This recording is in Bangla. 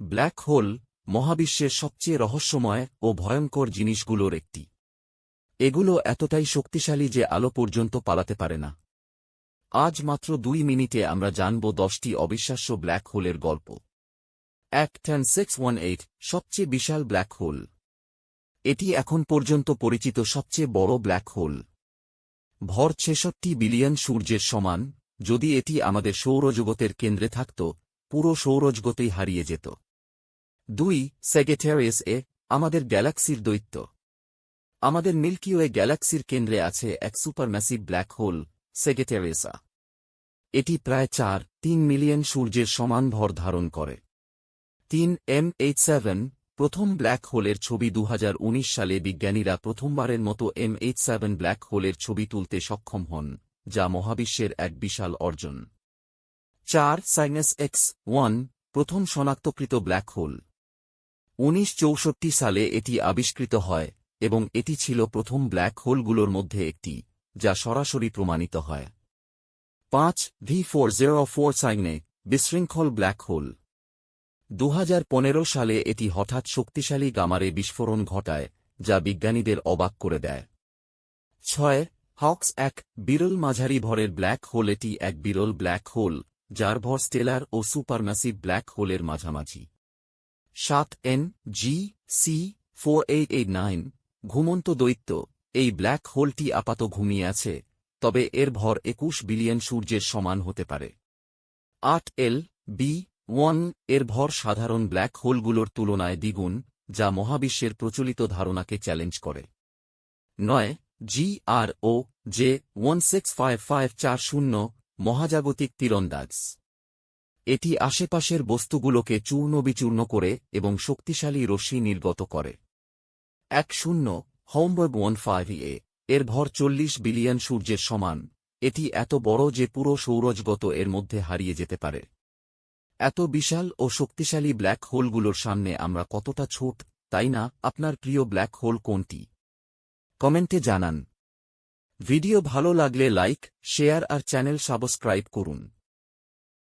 ব্ল্যাক হোল মহাবিশ্বের সবচেয়ে রহস্যময় ও ভয়ঙ্কর জিনিসগুলোর একটি। এগুলো এতটাই শক্তিশালী যে আলো পর্যন্ত পালাতে পারে না। আজ মাত্র দুই মিনিটে আমরা জানব দশটি অবিশ্বাস্য ব্ল্যাক হোলের গল্প। এক টেন সিক্স ওয়ান এইট, সবচেয়ে বিশাল ব্ল্যাক হোল। এটি এখন পর্যন্ত পরিচিত সবচেয়ে বড় ব্ল্যাক হোল। ভর ছেষট্টি বিলিয়ন সূর্যের সমান, যদি এটি আমাদের সৌরজগতের কেন্দ্রে থাকত, পুরো সৌরজগতেই হারিয়ে যেত। দুই সেগেটেরিয়াস এ, আমাদের গ্যালাক্সির দৈত্য। আমাদের মিল্কিওয়ে গ্যালাক্সির কেন্দ্রে আছে এক সুপারম্যাসিভ ব্ল্যাক হোল সেগেটেরিয়াসা এটি প্রায় চার, তিন মিলিয়ন সূর্যের সমান ভর ধারণ করে। তিন এম এইচ সেভেন প্রথম ব্ল্যাক হোলের ছবি দু হাজার উনিশ সালে বিজ্ঞানীরা প্রথমবারের মতো এম এইচ সেভেন ব্ল্যাক হোলের ছবি তুলতে সক্ষম হন, যা মহাবিশ্বের এক বিশাল অর্জন। চার সাইনাস এক্স ওয়ান প্রথম শনাক্তকৃত ব্ল্যাক হোল। উনিশ সালে এটি আবিষ্কৃত হয় এবং এটি ছিল প্রথম ব্ল্যাক হোলগুলোর মধ্যে একটি, যা সরাসরি প্রমাণিত হয়। পাঁচ, ভি ফোর জিরো ফোর সাইনে বিশৃঙ্খল ব্ল্যাক হোল। দু হাজার পনেরো সালে এটি হঠাৎ শক্তিশালী গামারে বিস্ফোরণ ঘটায়, যা বিজ্ঞানীদের অবাক করে দেয়। ছয়, হক্স এক বিরল মাঝারি ভরের ব্ল্যাক হোল এটি এক বিরল ব্ল্যাক হোল, যার ভর স্টেলার ও সুপারম্যাসিভ ব্ল্যাক হোলের মাঝামাঝি। সাত N G C four eight eight nine, ঘুমন্ত দৈত্য, এই ব্ল্যাক হোলটি আপাত ঘুমিয়ে আছে, তবে এর ভর একুশ বিলিয়ন সূর্যের সমান হতে পারে। আট এল বি ওয়ান, এর ভর সাধারণ ব্ল্যাক হোলগুলোর তুলনায় দ্বিগুণ, যা মহাবিশ্বের প্রচলিত ধারণাকে চ্যালেঞ্জ করে। নয় G R O J one six five five চার শূন্য, মহাজাগতিক তীরন্দাজ। এটি আশেপাশের বস্তুগুলোকে চূর্ণ বিচূর্ণ করে এবং শক্তিশালী রশ্মি নির্গত করে। এক শূন্য হোমবর্গ ওয়ান ফাইভ এ এর ভর চল্লিশ বিলিয়ন সূর্যের সমান। এটি এত বড় যে পুরো সৌরজগত এর মধ্যে হারিয়ে যেতে পারে। এত বিশাল ও শক্তিশালী ব্ল্যাক হোলগুলোর সামনে আমরা কতটা ছোট, তাই না? আপনার প্রিয় ব্ল্যাক হোল কোনটি? কমেন্টে জানান। ভিডিও ভালো লাগলে লাইক, শেয়ার আর চ্যানেল সাবস্ক্রাইব করুন।